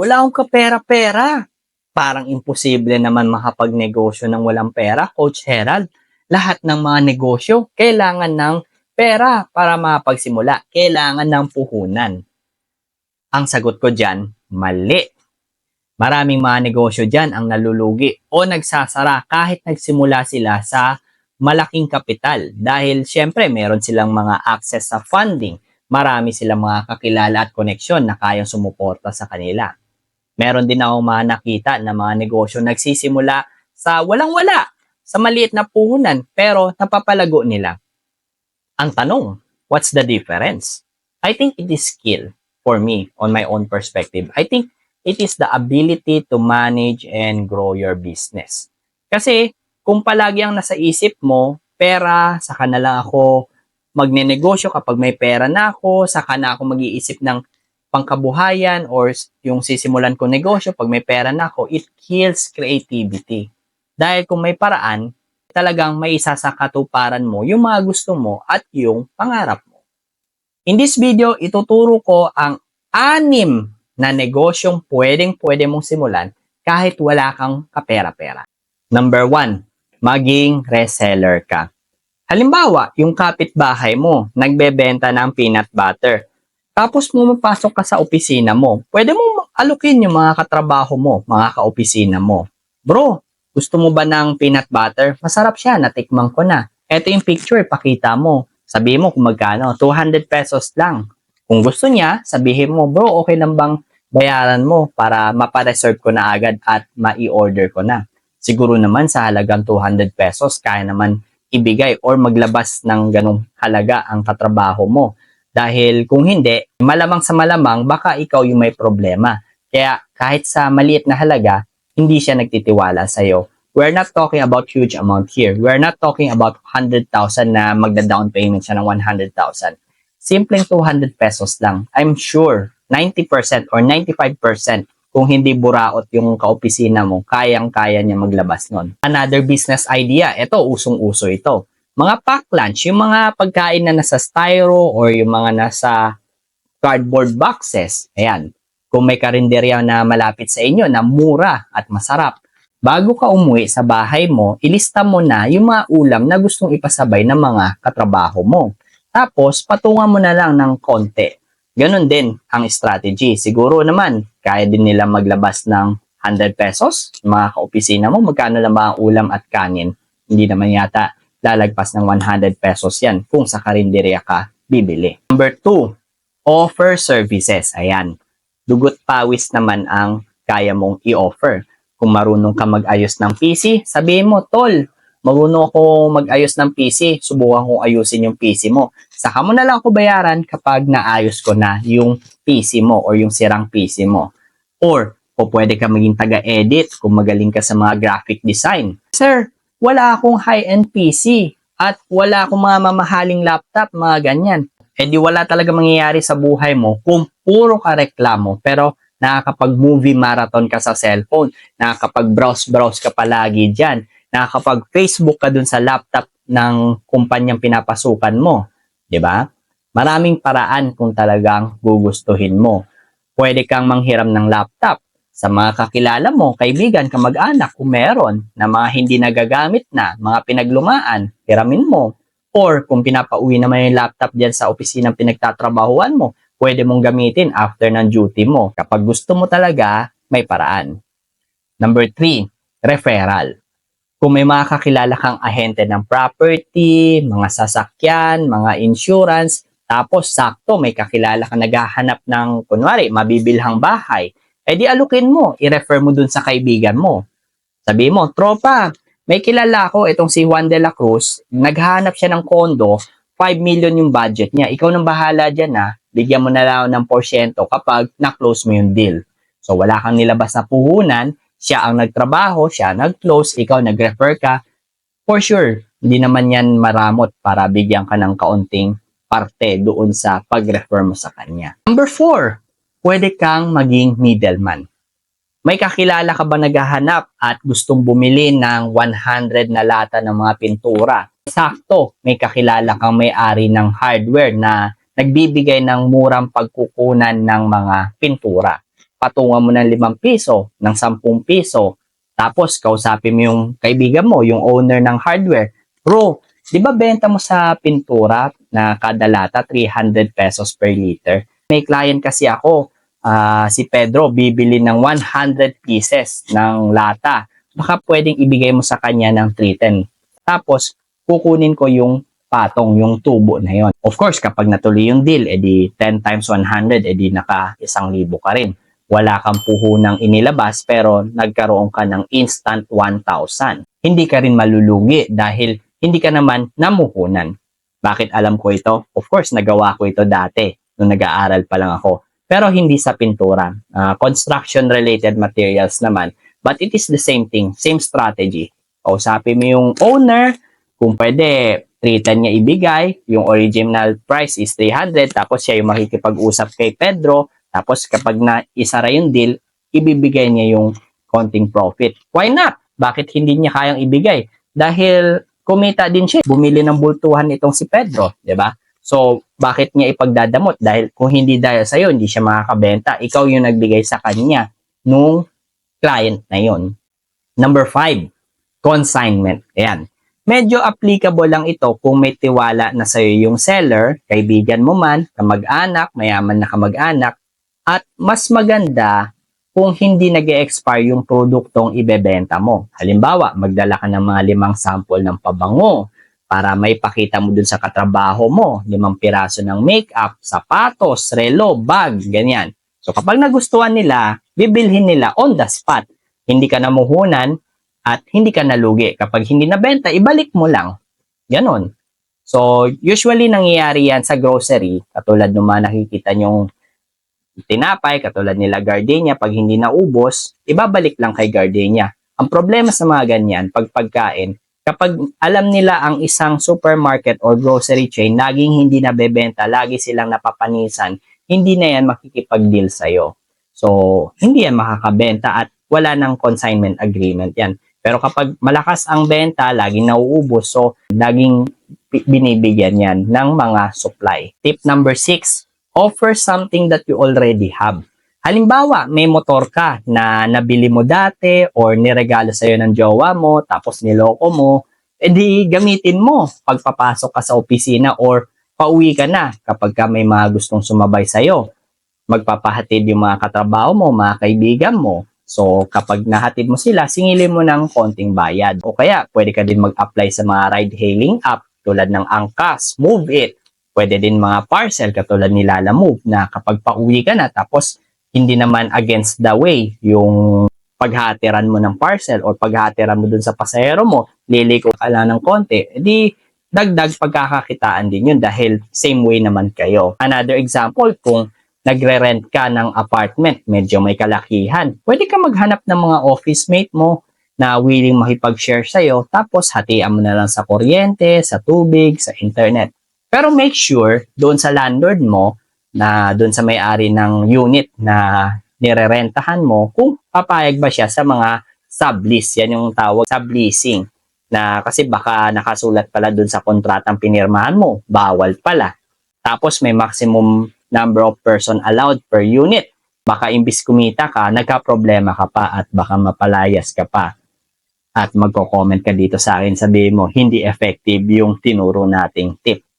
Wala akong kapera-pera. Parang imposible naman makapagnegosyo ng walang pera, Coach Herald. Lahat ng mga negosyo, kailangan ng pera para mapagsimula. Kailangan ng puhunan. Ang sagot ko dyan, mali. Maraming mga negosyo dyan ang nalulugi o nagsasara kahit nagsimula sila sa malaking kapital dahil syempre meron silang mga access sa funding. Marami silang mga kakilala at koneksyon na kayang sumuporta sa kanila. Meron din ako mga nakita na mga negosyo nagsisimula sa walang-wala, sa maliit na puhunan, pero napapalago nila. Ang tanong, what's the difference? I think it is skill for me on my own perspective. I think it is the ability to manage and grow your business. Kasi kung palagi ang nasa isip mo, pera, saka na lang ako magnenegosyo kapag may pera na ako, saka na ako mag-iisip ng pangkabuhayan or yung sisimulan ko negosyo pag may pera na ako, it kills creativity. Dahil kung may paraan, talagang may isa sa katuparan mo yung mga gusto mo at yung pangarap mo. In this video, ituturo ko ang anim na negosyong pwedeng pwede mong simulan kahit wala kang kapera-pera. Number one, maging reseller ka. Halimbawa, yung kapitbahay mo, nagbebenta ng peanut butter. Tapos pumapasok ka sa opisina mo. Pwede mo alukin yung mga katrabaho mo, mga kaopisina mo. Bro, gusto mo ba ng peanut butter? Masarap siya, natikman ko na. Ito yung picture, pakita mo. Sabihin mo kung magkano, 200 pesos lang. Kung gusto niya, sabihin mo, bro, okay lang bang bayaran mo para mapareserve ko na agad at ma-order ko na. Siguro naman sa halagang 200 pesos, kaya naman ibigay or maglabas ng ganong halaga ang katrabaho mo. Dahil kung hindi, malamang sa malamang, baka ikaw yung may problema. Kaya kahit sa maliit na halaga, hindi siya nagtitiwala sa'yo. We're not talking about huge amount here. We're not talking about 100,000 na magda-down payment siya ng 100,000. Simpleng 200 pesos lang. I'm sure 90% or 95% kung hindi buraot yung kaopisina mo, kayang-kaya niya maglabas nun. Another business idea, ito, usong-uso ito. Mga pack lunch, yung mga pagkain na nasa styro or yung mga nasa cardboard boxes. Ayan, kung may karinderya na malapit sa inyo na mura at masarap, bago ka umuwi sa bahay mo, ilista mo na yung mga ulam na gustong ipasabay ng mga katrabaho mo. Tapos, patungan mo na lang ng konti. Ganon din ang strategy. Siguro naman, kaya din nila maglabas ng 100 pesos. Mga kaopisina mo, magkano lang ba ang ulam at kanin? Hindi naman yata lalagpas ng 100 pesos yan kung sa karinderya ka bibili. Number 2, offer services. Ayan. Dugot pawis naman ang kaya mong i-offer. Kung marunong ka mag-ayos ng PC, sabihin mo, Tol, marunong ako mag-ayos ng PC, subukan kong ayusin yung PC mo. Saka mo na lang ako bayaran kapag naayos ko na yung PC mo or yung sirang PC mo. Or, o pwede ka maging taga-edit kung magaling ka sa mga graphic design. Sir, wala akong high-end PC at wala akong mga mamahaling laptop, mga ganyan. E di wala talaga mangyayari sa buhay mo kung puro ka reklamo pero nakakapag-movie marathon ka sa cellphone, nakakapag-browse-browse ka palagi dyan, nakakapag-Facebook ka dun sa laptop ng kumpanyang pinapasukan mo. ba? Maraming paraan kung talagang gugustuhin mo. Pwede kang manghiram ng laptop sa mga kakilala mo, kaibigan, kamag-anak kung meron na mga hindi nagagamit na, mga pinaglumaan, hiramin mo. Or kung pinapauwi naman yung laptop diyan sa opisina pinagtatrabahuan mo, pwede mong gamitin after ng duty mo. Kapag gusto mo talaga, may paraan. Number three, referral kung may mga kakilala kang ahente ng property, mga sasakyan, mga insurance, tapos sakto may kakilala kang naghahanap ng, kunwari, mabibilhang bahay, eh di alukin mo, i-refer mo dun sa kaibigan mo. Sabi mo, tropa, may kilala ako, itong si Juan de la Cruz, naghahanap siya ng kondo, 5 million yung budget niya. Ikaw nang bahala dyan ha, bigyan mo na lang ng porsyento kapag na-close mo yung deal. So wala kang nilabas na puhunan, siya ang nagtrabaho, siya nag-close, ikaw nag-refer ka, for sure, hindi naman yan maramot para bigyan ka ng kaunting parte doon sa pag-refer mo sa kanya. Number four, pwede kang maging middleman. May kakilala ka ba naghahanap at gustong bumili ng 100 na lata ng mga pintura? Sakto, may kakilala kang may-ari ng hardware na nagbibigay ng murang pagkukunan ng mga pintura. patungan mo ng 5 piso, ng 10 piso, tapos kausapin mo yung kaibigan mo, yung owner ng hardware. Bro, di ba benta mo sa pintura na kada lata 300 pesos per liter? May client kasi ako, ah, si Pedro, bibili ng 100 pieces ng lata. Baka pwedeng ibigay mo sa kanya ng 310. Tapos, kukunin ko yung patong, yung tubo na yon. Of course, kapag natuloy yung deal, edi 10 times 100, edi naka isang libo ka rin. Wala kang puhunang inilabas pero nagkaroon ka ng instant 1,000. Hindi ka rin malulugi dahil hindi ka naman namuhunan. Bakit alam ko ito? Of course, nagawa ko ito dati nung nag-aaral pa lang ako. Pero hindi sa pintura. Ah, Construction-related materials naman. But it is the same thing, same strategy. Kausapin mo yung owner, kung pwede, 310 niya ibigay, yung original price is 300, tapos siya yung makikipag-usap kay Pedro, tapos kapag na isara yung deal, ibibigay niya yung konting profit. Why not? Bakit hindi niya kayang ibigay? Dahil kumita din siya, bumili ng bultuhan itong si Pedro, di ba? So, bakit niya ipagdadamot? Dahil kung hindi dahil sa'yo, hindi siya makakabenta. Ikaw yung nagbigay sa kanya nung client na yon. Number five, consignment. Ayan. Medyo applicable lang ito kung may tiwala na sa'yo yung seller, kaibigan mo man, kamag-anak, mayaman na kamag-anak, at mas maganda kung hindi nag expire yung produktong ibebenta mo. Halimbawa, magdala ka ng mga limang sample ng pabango para may pakita mo dun sa katrabaho mo, limang piraso ng makeup, sapatos, relo, bag, ganyan. So kapag nagustuhan nila, bibilhin nila on the spot. Hindi ka namuhunan at hindi ka nalugi. Kapag hindi nabenta, ibalik mo lang. Ganon. So, usually nangyayari yan sa grocery, katulad ng mga nakikita nyong tinapay, katulad nila gardenia, pag hindi naubos, ibabalik lang kay gardenia. Ang problema sa mga ganyan, pag pagkain, kapag alam nila ang isang supermarket or grocery chain, laging hindi nabebenta, lagi silang napapanisan, hindi na yan makikipag-deal sa'yo. So, hindi yan makakabenta at wala ng consignment agreement yan. Pero kapag malakas ang benta, laging nauubos, so laging binibigyan yan ng mga supply. Tip number six, offer something that you already have. Halimbawa, may motor ka na nabili mo dati or niregalo sa'yo ng jowa mo, tapos niloko mo, edi gamitin mo pagpapasok ka sa opisina or pauwi ka na kapag ka may mga gustong sumabay sa'yo. Magpapahatid yung mga katrabaho mo, mga kaibigan mo. So, kapag nahatid mo sila, singilin mo ng konting bayad. O kaya, pwede ka din mag-apply sa mga ride-hailing app tulad ng Angkas, Move It. Pwede din mga parcel katulad ni Lala Move na kapag pauwi ka na tapos hindi naman against the way yung paghatiran mo ng parcel or paghatiran mo dun sa pasahero mo, liliko ka lang ng konti, edi dagdag pagkakakitaan din yun dahil same way naman kayo. Another example, kung nagre-rent ka ng apartment, medyo may kalakihan, pwede ka maghanap ng mga office mate mo na willing makipag-share sa'yo, tapos hatian mo na lang sa kuryente, sa tubig, sa internet. Pero make sure, doon sa landlord mo, na doon sa may-ari ng unit na nirerentahan mo, kung papayag ba siya sa mga sublease. Yan yung tawag subleasing. Na kasi baka nakasulat pala doon sa kontratang pinirmahan mo, bawal pala. Tapos may maximum number of person allowed per unit. Baka imbis kumita ka, nagka-problema ka pa at baka mapalayas ka pa. At magko-comment ka dito sa akin, sabihin mo, hindi effective yung tinuro nating tip.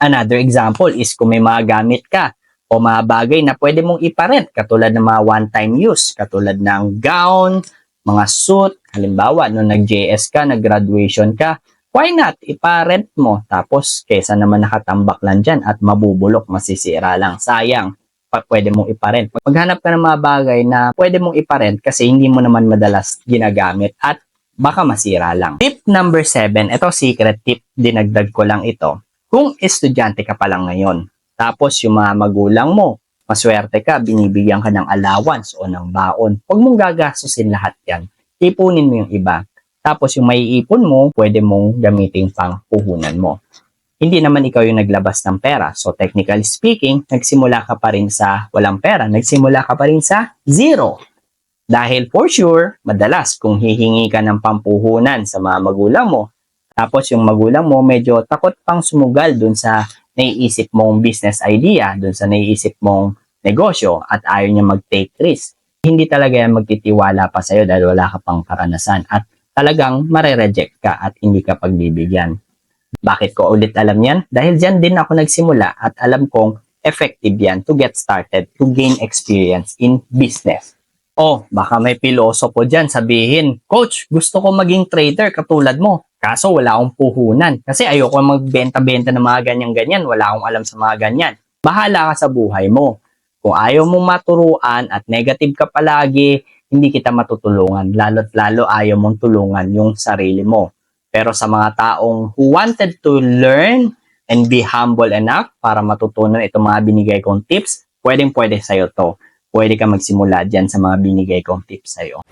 Another example is kung may mga gamit ka o mga bagay na pwede mong iparent katulad ng mga one-time use, katulad ng gown, mga suit, halimbawa nung nag-JS ka, nag-graduation ka, why not iparent mo tapos kesa naman nakatambak lang dyan at mabubulok, masisira lang, sayang pa pwede mong iparent. Maghanap ka ng mga bagay na pwede mong iparent kasi hindi mo naman madalas ginagamit at baka masira lang. Tip number 7, ito secret tip, dinagdag ko lang ito. Kung estudyante ka pa lang ngayon, tapos yung mga magulang mo, maswerte ka, binibigyan ka ng allowance o ng baon, huwag mong gagastusin lahat yan. Ipunin mo yung iba. Tapos yung maiipon mo, pwede mong gamitin pang puhunan mo. Hindi naman ikaw yung naglabas ng pera. So technically speaking, nagsimula ka pa rin sa walang pera. Nagsimula ka pa rin sa zero. Dahil for sure, madalas kung hihingi ka ng pampuhunan sa mga magulang mo, tapos yung magulang mo medyo takot pang sumugal dun sa naiisip mong business idea, dun sa naiisip mong negosyo at ayaw niya mag-take risk, hindi talaga yan magtitiwala pa sa'yo dahil wala ka pang karanasan at talagang mare-reject ka at hindi ka pagbibigyan. Bakit ko ulit alam yan? Dahil dyan din ako nagsimula at alam kong effective yan to get started, to gain experience in business. Oh, baka may pilosopo dyan sabihin, Coach, gusto ko maging trader katulad mo. Kaso wala akong puhunan. Kasi ayoko magbenta-benta ng mga ganyan-ganyan. Wala akong alam sa mga ganyan. Bahala ka sa buhay mo. Kung ayaw mong maturuan at negative ka palagi, hindi kita matutulungan. Lalo't lalo ayaw mong tulungan yung sarili mo. Pero sa mga taong who wanted to learn and be humble enough para matutunan itong mga binigay kong tips, pwedeng pwede sa'yo to. Pwede ka magsimula dyan sa mga binigay kong tips sa'yo.